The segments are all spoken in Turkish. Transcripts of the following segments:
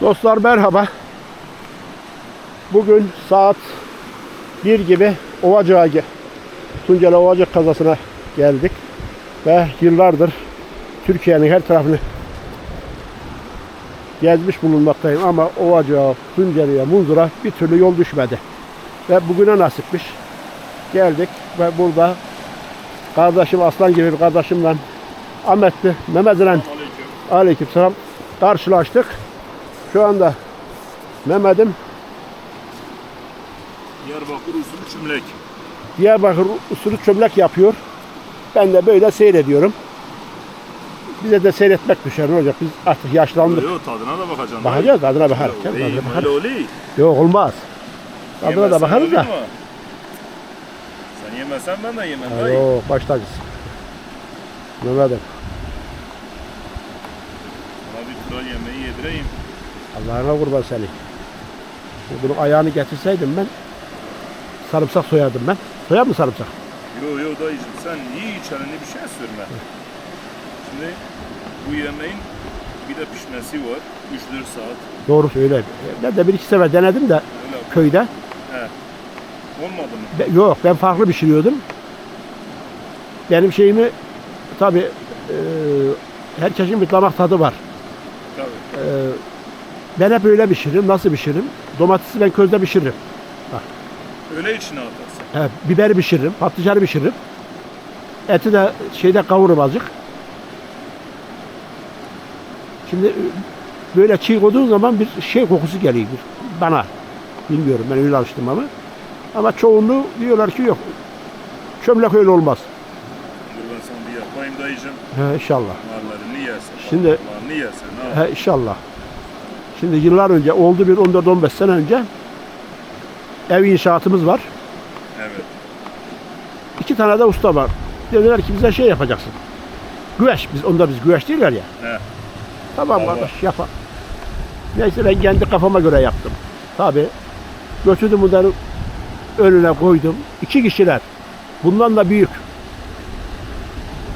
Dostlar merhaba. Bugün saat 1 gibi Ovacık'a Tunceli Ovacık kazasına geldik. Ve yıllardır Türkiye'nin her tarafını gezmiş bulunmaktayım ama Ovacık'a, Tunceli'ye, Munzur'a bir türlü yol düşmedi. Ve bugüne nasipmiş. Geldik ve burada kardeşim Aslan gibi bir kardeşimle Ahmetli, Mehmet İren Aleykümselam karşılaştık. Şu anda Mehmet'im Diyarbakır usulü çümlek. Diyarbakır usulü çömlek yapıyor. Ben de böyle seyrediyorum. Bize de seyretmek düşer ne olacak? Biz artık yaşlandık. Yok tadına da bakacaksın. Bakacağız tadına bakarız. İyi, tadına öyle bakarız. oluyor. Yok olmaz. Tadına da bakarız da. Sen yemezsen ben de yemem. Ha. Yok başlarız. Mehmet'im Sana bir kral yemeği yedireyim. Allah'ına kurban seni. Bunun ayağını getirseydim ben sarımsak soyardım ben. Soyar mı sarımsak? Yo yo dayıcım sen iyi içerini bir şey sürme. Şimdi bu yemeğin bir de pişmesi var. 3-4 saat. Doğru söyle. Ben de bir iki sefer denedim de Öyle köyde. he. Olmadı mı? Be- Yok ben farklı pişiriyordum. Benim şeyimi tabi herkesin bir damak tadı var. Tabii. E, ben hep öyle pişiririm. Nasıl pişiririm? Domatesi ben közde pişiririm. Öyle içine atarsın. He, biberi pişiririm. Patlıcanı pişiririm. Eti de şeyde kavururum azıcık. Şimdi böyle çiğ koyduğun zaman bir şey kokusu geliyor bana. Bilmiyorum ben öyle alıştım ama. Ama çoğunluğu diyorlar ki yok. Çömlek öyle olmaz. Dur ben sana bir yapayım dayıcım. He, inşallah. Narlarını yersin. Şimdi- Narlarını yersin. Ha. He, inşallah. Şimdi yıllar önce oldu bir 14-15 sene önce ev inşaatımız var. Evet. İki tane de usta var. Dediler ki bize şey yapacaksın. Güveç. Biz onda biz güveç değiller ya. He. Tamam kardeş yapar. Neyse ben kendi kafama göre yaptım. Tabi götürdüm bunları önüne koydum. İki kişiler. Bundan da büyük.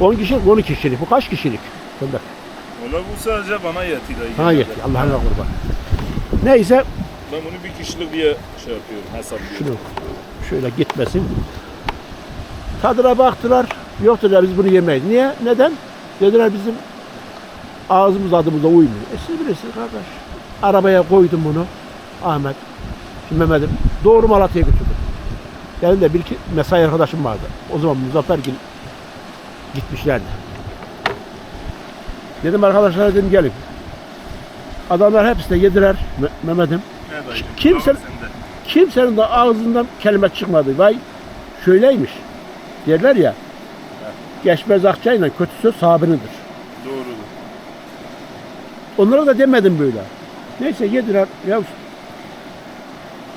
10 kişilik 12 kişilik. Bu kaç kişilik? Bunda. Ola bu sadece bana dayı. Ha yetti. Allah'ına kurban. Neyse Ben bunu bir kişilik diye şey yapıyorum, hesaplıyorum. şunu şöyle gitmesin. Tadına baktılar. Yok dediler biz bunu yemeyiz. Niye? Neden? Dediler bizim ağzımız adımıza uymuyor. E siz bilirsiniz kardeş. Arabaya koydum bunu. Ahmet. Şimdi Mehmet'im. Doğru Malatya'ya götürdüm. Benim de bir iki mesai arkadaşım vardı. O zaman Muzaffer Gil gitmişlerdi. Dedim arkadaşlar dedim gelin. Adamlar hepsi de yediler Me- Mehmet'im. Kimse-. Kimsenin de ağzından kelime çıkmadı. Vay şöyleymiş. Derler ya. Geçmez akçayla kötü söz sahibinindir. Doğrudur. Onlara da demedim böyle. Neyse yediler. Ya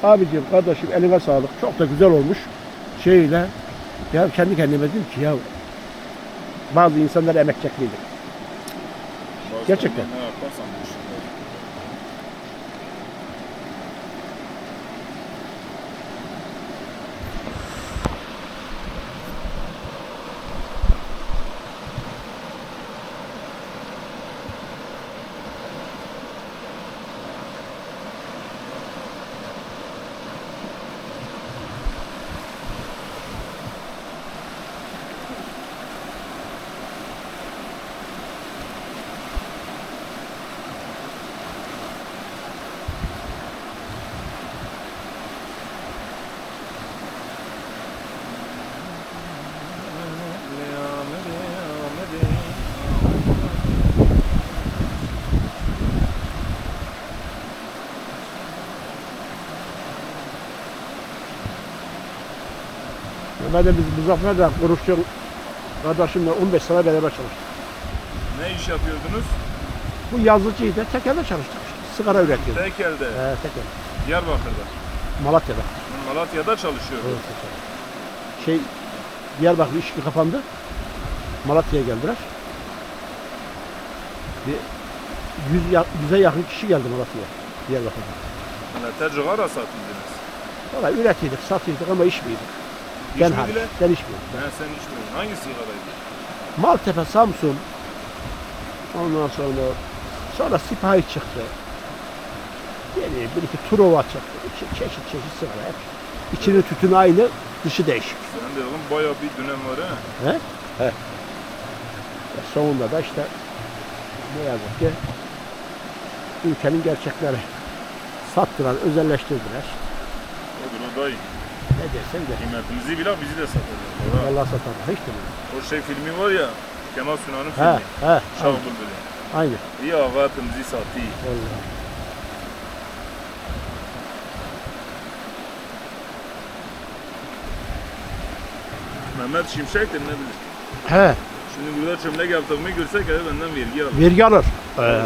abicim kardeşim eline sağlık. Çok da güzel olmuş. Şeyle ya kendi kendime dedim ki ya bazı insanlar emek çekmeydi. Gerçekten. De biz Muzaffer'le konuştuk. Kardeşimle 15 sene beraber çalıştık. Ne iş yapıyordunuz? Bu yazıcıydı. Tekelde çalıştık. Sigara üretiyordu. Tekel'de, Ee, tekel. Diyarbakır'da. Malatya'da. Malatya'da çalışıyorum. Evet, tekel. Şey, Diyarbakır işi kapandı. Malatya'ya geldiler. Bir yüz, ya- yüze yakın kişi geldi Malatya'ya. Diyarbakır'da. Ne tecrübe satıldınız. Valla üretiyorduk, satıyorduk ama. İş Ben hariç. Ben içmiyordum. Ben sen içmiyorsun. Hangi sigaraydı? Maltepe, Samsun. Ondan sonra sonra sipahi çıktı. Yani bir iki Truva çekti. İçi- Çeşit çeşit sigara hep. İçinin tütünü aynı, dışı değişik. Sen de oğlum bayağı bir dönem var ha. He? He. Ya Sonunda da işte ne yazık ki ülkenin gerçekleri sattılar, özelleştirdiler. O dayı. Ne dersen de. Kıymetimizi bil bizi de satacak. Ha. Vallahi satarlar. Hiç de? O şey filmi var ya. Kemal Sunal'ın He, filmi. he. Şah Aynı. Bülbülü. aynı. İyi ağa hepimizi sattı. Vallahi. Mehmet Şimşek de ne bilir. He, Şimdi burada çömlek yaptığımı görsek hele benden vergi alır. vergi alır. Ee,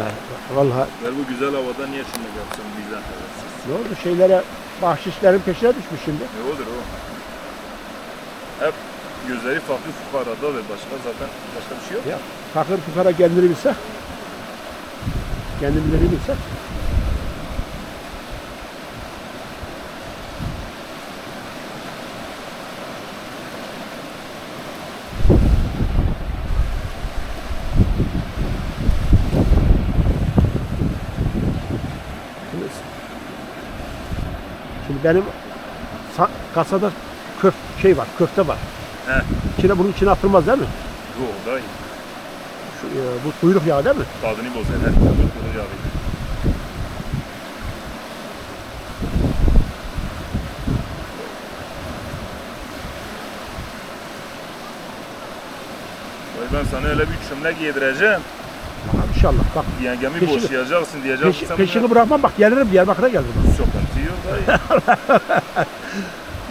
vallahi Ver bu güzel havada niye çömlek yapsın bizden habersiz. ne oldu şeylere bahşişlerin peşine düşmüş şimdi. Ne olur o? Hep gözleri farklı fukaradadır. Başka zaten başka bir şey yok. Ya fakir fukara kendini bilse, kendileri bilse. Şimdi, şimdi benim sa- kasada köf şey var, köfte var. He. İçine bunun içine atılmaz değil mi? Yok dayı. Şu, e, bu kuyruk yağı değil mi? Tadını bozar. Her türlü kuru yağı. Ben sana öyle bir çömlek yedireceğim. İnşallah. Bak Yengemi Peşini- boşayacaksın diyeceksin. peş, sen peşini bırakmam bak gelirim Diyarbakır'a geldim. Sıkıntı yok dayı.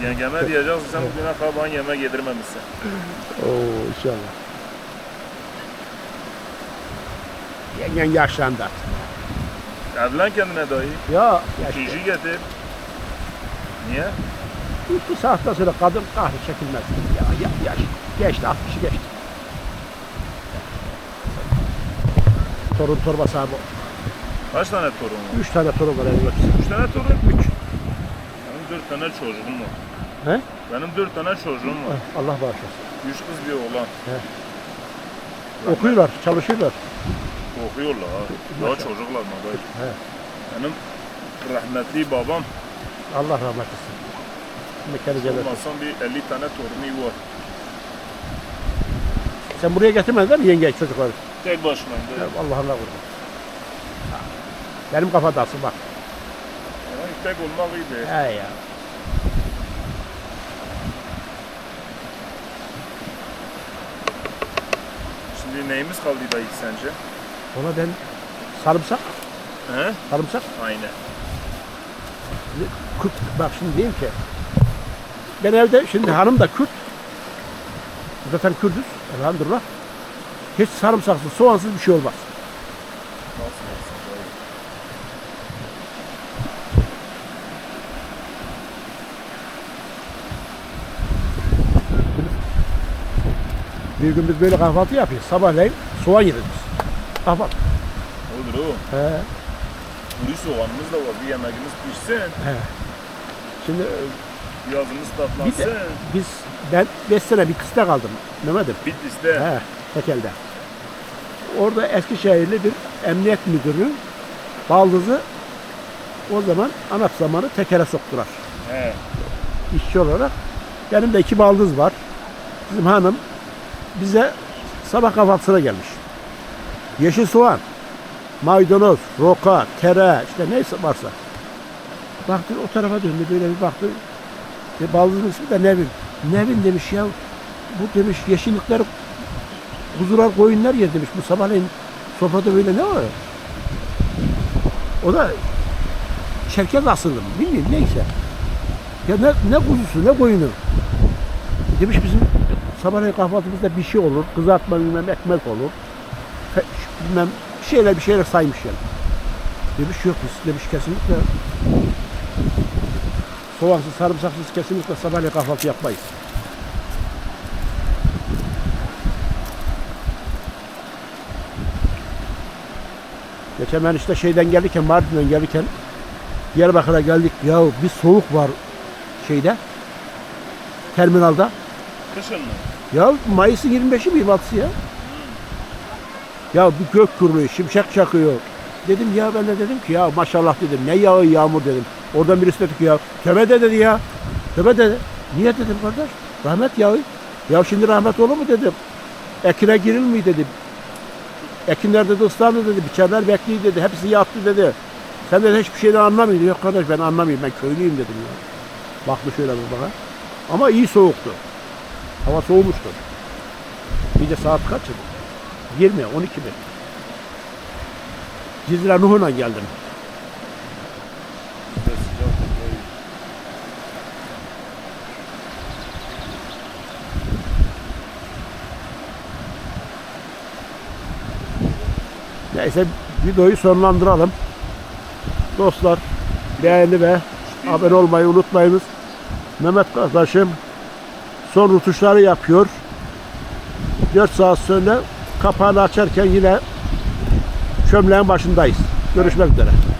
Yengeme diyeceksin sen bugüne bana yemek yedirmemişsin. Oo inşallah. Yengen yaşlandı artık. Evlen kendine dayı. Ya. İkinci getir. Niye? İki saatten sonra kadın kahri çekilmez. Ya, ya yaş. Geçti 60'ı geçti. Torun torba sahibi. Kaç tane torun var? Üç tane torun var evde. Üç tane torun. Üç. Benim dört tane çocuğum var. He? Benim dört tane çocuğum var. Allah bağışlasın. Üç kız bir oğlan. Okuyorlar, çalışıyorlar. Okuyorlar ha. Daha çocuklar mı? He. Benim rahmetli babam Allah rahmet etsin. Mekanı cennet. olmazsan bir 50 tane torunu var. Sen buraya getirmedin değil mi yenge çocukları? Tek başımayım Ya. Allah'ına vurma. Benim kafadasın bak. Yani tek olmak iyi değil. He ya. Şimdi neyimiz kaldı dayı sence? Ona ben sarımsak, He? sarımsak, Aynen. Kürt. Bak şimdi diyeyim ki ben evde şimdi hanım da Kürt. Zaten Kürdüz elhamdülillah. Hiç sarımsaksız, soğansız bir şey olmaz. Bir gün biz böyle kahvaltı yapıyoruz. Sabahleyin soğan yedik biz. Kahvaltı. Olur o. He, Kuru soğanımız da var. Bir yemeğimiz pişsin. he. Şimdi Yazımız bir tatlansın. de biz ben 5 sene bir kısta kaldım Mehmet'im. Bitlis'te. He, Tekel'de. Orada Eskişehirli bir emniyet müdürünün baldızı o zaman ANAP zamanı tekele soktular. He. işçi olarak. Benim de iki baldız var. Bizim hanım bize sabah kahvaltısına gelmiş. Yeşil soğan, maydanoz, roka, tere, işte neyse varsa. Baktı o tarafa döndü böyle bir baktı. E, baldızın ismi de Nevin. Nevin demiş ya bu demiş yeşillikleri kuzular koyunlar yer demiş. Bu sabahleyin sofrada böyle ne var? O da Çerkez asıllı mı? Bilmiyorum neyse. Ya ne, ne kuzusu ne koyunu. Demiş bizim sabahleyin kahvaltımızda bir şey olur. Kızartma bilmem ekmek olur. Bilmem bir şeyler bir şeyler saymış yani. Demiş yok biz demiş kesinlikle soğansız sarımsaksız kesinlikle sabahleyin kahvaltı yapmayız. Geçen ben işte şeyden gelirken Mardin'den gelirken Diyarbakır'a geldik. Ya bir soğuk var şeyde terminalda. Kışın mı? Ya Mayıs'ın 25'i mi 26'sı ya? Ya bir gök kuruluyor, şimşek çakıyor. Dedim ya ben de dedim ki ya maşallah dedim ne yağı yağmur dedim. Oradan birisi dedi ki ya tepede dedi ya. Tepede. Niye dedim kardeş? Rahmet yağı. Ya şimdi rahmet olur mu dedim. Ekine girilmiyor dedim. Ekinler dedi ıslandı dedi. Biçerler bekliyor dedi. Hepsi yattı dedi. Sen de hiçbir şeyden anlamıyorsun. Yok kardeş ben anlamıyorum. Ben köylüyüm dedim ya. Baktı şöyle bir bana. Ama iyi soğuktu. Hava soğumuştu. Gece saat kaç? 20, 12 mi? Cizre Nuh'una geldim. Neyse videoyu sonlandıralım. Dostlar beğeni ve abone olmayı unutmayınız. Mehmet kardeşim son rutuşları yapıyor. 4 saat sonra kapağını açarken yine çömleğin başındayız. Görüşmek üzere.